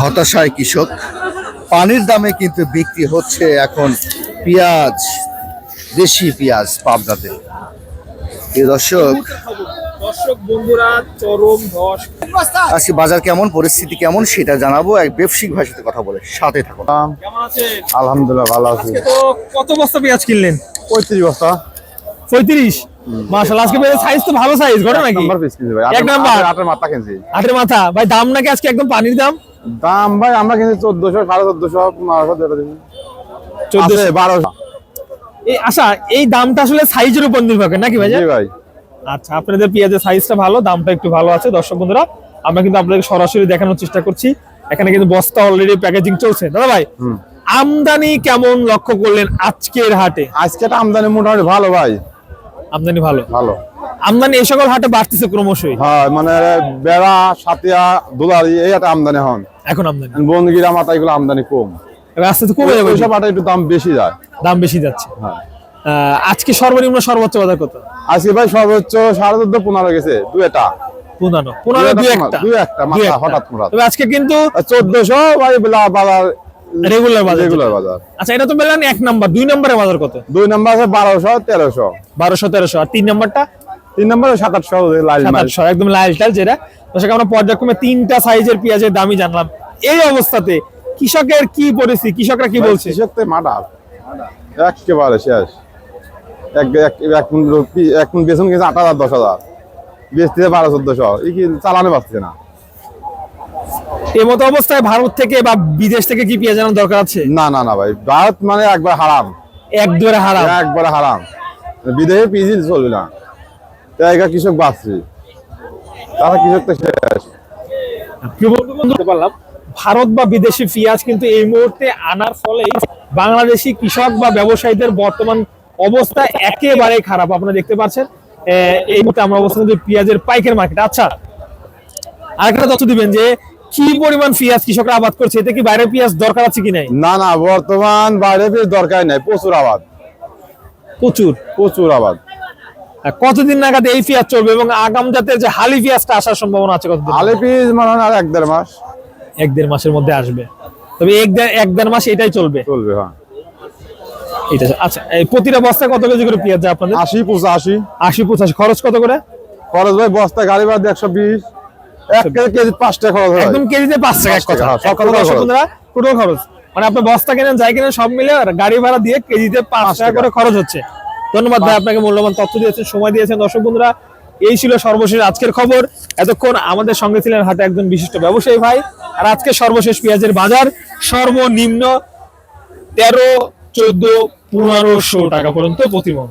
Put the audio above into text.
হতাশায় কৃষক। পানির দামে কিন্তু বিক্রি হচ্ছে এখন পেঁয়াজ দেশি পেঁয়াজ পাবনাতে। দর্শক দর্শক বন্ধুরা চরম ধস। আজকে বাজার কেমন পরিস্থিতি কেমন সেটা জানাব। এক ব্যবসায়িক ভাষাতে কথা বলে সাথে থাকুন কেমন আলহামদুলিল্লাহ ভালো আছি। কত বস্তা পেঁয়াজ কিনলেন? পঁয়ত্রিশ বস্তা। পঁয়ত্রিশ? আজকে সাইজ তো ভালো সাইজ ঘটনা নাকি নাম্বার পিস কিনছি ভাই এক নাম্বার? আটের- আটের মাথা কিনছি। আটের মাথা ভাই দাম নাকি আজকে একদম পানির দাম? দাম ভাই আমরা কিনছি যেটা দিন। এই আচ্ছা এই দামটা আসলে সাইজের উপর নির্ভর করে নাকি ভাই? জি ভাই। আচ্ছা আপনাদের পেঁয়াজের সাইজটা ভালো দামটা একটু ভালো আছে দর্শক বন্ধুরা। আমরা কিন্তু আপনাদের সরাসরি দেখানোর চেষ্টা করছি। এখানে কিন্তু বস্তা অলরেডি প্যাকেজিং চলছে। দাদা ভাই আমদানি কেমন লক্ষ্য করলেন আজকের হাটে? আজকে আমদানি মোটামুটি ভালো ভাই। আমদানি ভালো। ভালো। আমদানি এই সকল হাটে বাড়তেছে ক্রমশই। হ্যাঁ মানে বেড়া সাতিয়া দুলারি এই একটা আমদানি হন। এখন আমদানি। বনগিরা মাথা এগুলো আমদানি কম। এবার আস্তে কমে যাবে। ওইসব আটা একটু দাম বেশি যায়। দাম বেশি যাচ্ছে। হ্যাঁ। আজকে সর্বনিম্ন সর্বোচ্চ বাজার কত? আজকে ভাই সর্বোচ্চ সাড়ে চোদ্দ পনেরো গেছে দু এটা পনেরো। পনেরো দুই একটা দুই একটা। মাথা হঠাৎ হঠাৎ আজকে কিন্তু চোদ্দশো ভাই বাজার রেগুলার বাজার রেগুলার বাজার। আচ্ছা এটা তো বললেন এক নাম্বার দুই নম্বরের বাজার কত? দুই নম্বর আছে বারোশো তেরোশো। বারোশো তেরোশো। আর তিন নাম্বারটা? তিন নম্বরে সাত আটশো সাত আটশো একদম লাল টাল যেটা। দর্শক আমরা পর্যায়ক্রমে তিনটা সাইজের পেঁয়াজের দামই জানলাম। এই অবস্থাতে কৃষকের কি পরিস্থিতি? কৃষকরা কি বলছে? কৃষক তো মাডা একেবারে শেষ। এক এক- এক বেসন গেছে আট হাজার দশ হাজার। বেচতে বারো চোদ্দশো। এই কি চালানো পাচ্ছে না। এই মতো অবস্থায় ভারত থেকে বা বিদেশ থেকে কি পেঁয়াজ আনার দরকার আছে? না না না ভাই। ভারত মানে একবার হারাম। এক দুয়ারে হারাম। একবার হারাম। বিদেশে পিজি চলবে না। জায়গা কৃষক বাঁচছে। তারা কৃষক তো শেষ। পারলাম ভারত বা বিদেশি পেঁয়াজ কিন্তু এই মুহূর্তে আনার ফলে বাংলাদেশি কৃষক বা ব্যবসায়ীদের বর্তমান অবস্থা একেবারে খারাপ। আপনারা দেখতে পাচ্ছেন এই মুহূর্তে আমরা অবস্থান করছি পেঁয়াজের পাইকারি মার্কেট আচ্ছা আরেকটা তথ্য দিবেন যে কি পরিমাণ পেঁয়াজ কৃষকরা আবাদ করছে? এতে কি বাইরের পেঁয়াজ দরকার আছে কি নাই? না না বর্তমান বাইরে বেশ দরকার নাই প্রচুর আবাদ। প্রচুর? প্রচুর আবাদ। কতদিন নাগাদ এই পেঁয়াজ চলবে এবং আগাম জাতের যে হালি পেঁয়াজটা আসার সম্ভাবনা আছে কতদিন? আলে পিস মানে হয় আর এক দেড় মাস। এক দেড় মাসের মধ্যে আসবে। তবে এক দেড় এক দেড় মাস এটাই চলবে? চলবে হ্যাঁ। এটা আচ্ছা এই প্রতিটা বস্তায় কত কেজি করে পেঁয়াজ যায় আপনাদের? আশি পঁচাশি। আশি পঁচাশি। খরচ কত করে? খরচ ভাই বস্তা গাড়ি বাদ একশো বিশ। এক কেজি কেজি পাঁচ টাকা খরচ হয়। একদম কেজিতে পাঁচ টাকা এক কথা। হ্যাঁ, সব এক কথা টোটাল দর্শক খরচ। বন্ধুরা, টোটাল খরচ। মানে আপনি বস্তা কেনেন যাই কেনেন সব মিলে গাড়ি ভাড়া দিয়ে কেজিতে পাঁচ পাঁচ টাকা টাকা। করে খরচ হচ্ছে। ধন্যবাদ ভাই আপনাকে মূল্যবান তথ্য দিয়েছেন সময় দিয়েছেন। দর্শক বন্ধুরা এই ছিল সর্বশেষ আজকের খবর। এতক্ষণ আমাদের সঙ্গে ছিলেন হাতে একজন বিশিষ্ট ব্যবসায়ী ভাই। আর আজকে সর্বশেষ পেঁয়াজের বাজার সর্বনিম্ন তেরো চোদ্দ পনেরোশো টাকা পর্যন্ত প্রতিমন।